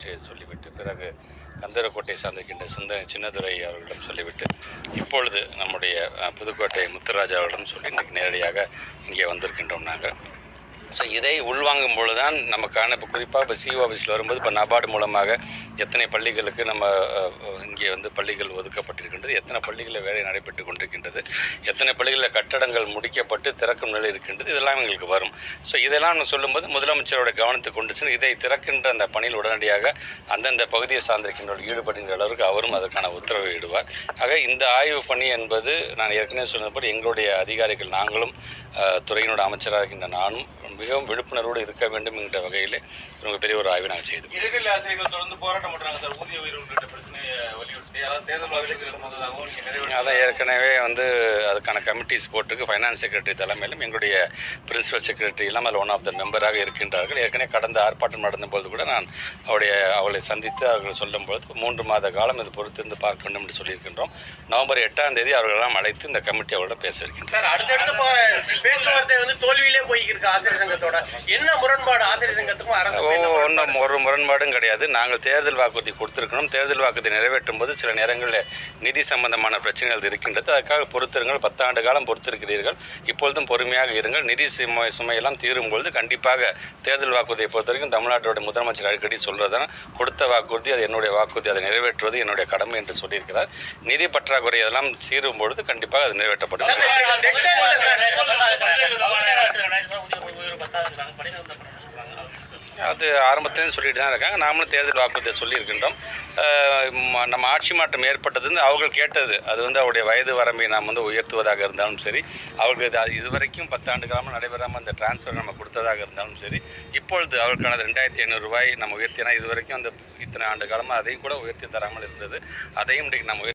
பற்றி சொல்லிவிட்டு பிறகு கந்தரக்கோட்டை சார்ந்திருக்கின்ற சுந்தர சின்னதுரை அவர்களிடம் சொல்லிவிட்டு இப்பொழுது நம்முடைய புதுக்கோட்டை முத்துராஜா அவர்களிடம் சொல்லி இன்றைக்கு நேரடியாக இங்கே வந்திருக்கின்றோம் நாங்கள். ஸோ இதை உள்வாங்கும் பொழுது தான் நமக்கான இப்போ குறிப்பாக இப்போ சிஓ ஆஃபீஸில் வரும்போது இப்போ நபார்டு மூலமாக எத்தனை பள்ளிகளுக்கு நம்ம இங்கே வந்து பள்ளிகள் ஒதுக்கப்பட்டிருக்கின்றது எத்தனை பள்ளிகளில் வேலை நடைபெற்று கொண்டிருக்கின்றது எத்தனை பள்ளிகளில் கட்டடங்கள் முடிக்கப்பட்டு திறக்கும் நிலை இருக்கின்றது இதெல்லாம் எங்களுக்கு வரும். ஸோ இதெல்லாம் நான் சொல்லும்போது முதலமைச்சரோட கவனத்துக்கு கொண்டு சென்று இதை திறக்கின்ற அந்த பணியில் உடனடியாக அந்தந்த பகுதியை சார்ந்திருக்கின்றவர்கள் ஈடுபடுகின்ற அளவுக்கு அவரும் அதற்கான உத்தரவை இடுவார். ஆக இந்த ஆய்வு பணி என்பது நான் ஏற்கனவே சொன்னபடி எங்களுடைய அதிகாரிகள் நாங்களும் துறையினோட அமைச்சராக இருக்கின்ற நானும் மிகவும் விழிப்புணர்வோடு இருக்க வேண்டும் என்ற வகையில் ரொம்ப பெரிய ஒரு ஆய்வு நாங்கள் செய்தோம். இடைநிலை ஆசிரியர்கள் தொடர்ந்து போராட்டம் பண்றாங்க சார். ஊதிய உயர்வு உள்ளிட்ட பிரச்சனையை வலியுறுத்தி அதாவது தேர்தல் வாக்குறுதிகள் சொன்னதாகவும் நீங்க நிறைவேற்ற அதான் ஏற்கனவே வந்து அதுக்கான கமிட்டிஸ் போட்டுருக்கு. ஃபைனான்ஸ் செக்ரட்டரி தலைமையிலும் எங்களுடைய பிரின்சிபல் செக்ரட்டரி எல்லாம் அதில் ஒன் ஆஃப் த மெம்பராக இருக்கின்றார்கள். ஏற்கனவே கடந்த ஆர்ப்பாட்டம் நடந்தபோது கூட நான் அவருடைய அவளை சந்தித்து அவர்கள் சொல்லும்போது மூன்று மாத காலம் இது பொறுத்திருந்து பார்க்க வேண்டும் என்று சொல்லியிருக்கின்றோம். நவம்பர் எட்டாம் தேதி அவர்களெல்லாம் அழைத்து இந்த கமிட்டி அவரோட பேச இருக்கின்றோம். தோல்வியிலே போய்க்கிருக்கு ஆசிரியர் சங்கத்தோட. என்ன முரண்பாடு ஆசிரியர் சங்கத்துக்கும் அரசு ஒன்றும் ஒரு முரண்பாடும் கிடையாது. நாங்கள் தேர்தல் வாக்குறுதி கொடுத்திருக்கணும் தேர்தல் வாக்குறுதி நிறைவேற்றும் போது சில நேரங்களில் நிதி சம்பந்தமான பிரச்சனைகள் இருக்கின்றது. அதுக்காக பொறுத்திருங்கள். பத்தாண்டு காலம் பொறுத்திருக்கிறீர்கள். இப்பொழுதும் பொறுமையாக இருங்கள். நிதி சுமை சுமையெல்லாம் தீரும் பொழுது கண்டிப்பாக தேர்தல் வாக்குறுதியை பொறுத்த வரைக்கும் தமிழ்நாட்டோட முதலமைச்சர் அடிக்கடி சொல்றதுதான். கொடுத்த வாக்குறுதி அது என்னுடைய வாக்குறுதி அதை நிறைவேற்றுவது என்னுடைய கடமை என்று சொல்லியிருக்கிறார். நிதி பற்றாக்குறை அதெல்லாம் தீரும் பொழுது கண்டிப்பாக அது நிறைவேற்றப்படும். அது ஆரம்பத்திலேருந்து சொல்லிட்டு தான் இருக்காங்க. நாமளும் தேர்தல் வாக்குறுதியை சொல்லியிருக்கின்றோம். நம்ம ஆட்சி மாற்றம் ஏற்பட்டது வந்து அவர்கள் கேட்டது. அது வந்து அவருடைய வயது வரம்பை நாம் வந்து உயர்த்துவதாக இருந்தாலும் சரி அவர்களுக்கு இது- இதுவரைக்கும் பத்தாண்டு காலமாக நடைபெறாமல் அந்த டிரான்ஸ்ஃபர் நம்ம கொடுத்ததாக இருந்தாலும் சரி இப்பொழுது அவருக்கான ரெண்டாயிரத்தி ஐநூறு ரூபாய் நம்ம உயர்த்தினா இதுவரைக்கும் அந்த இத்தனை ஆண்டு காலமாக அதையும் கூட உயர்த்தி தராமல் இருந்தது. அதையும் இன்றைக்கு நம்ம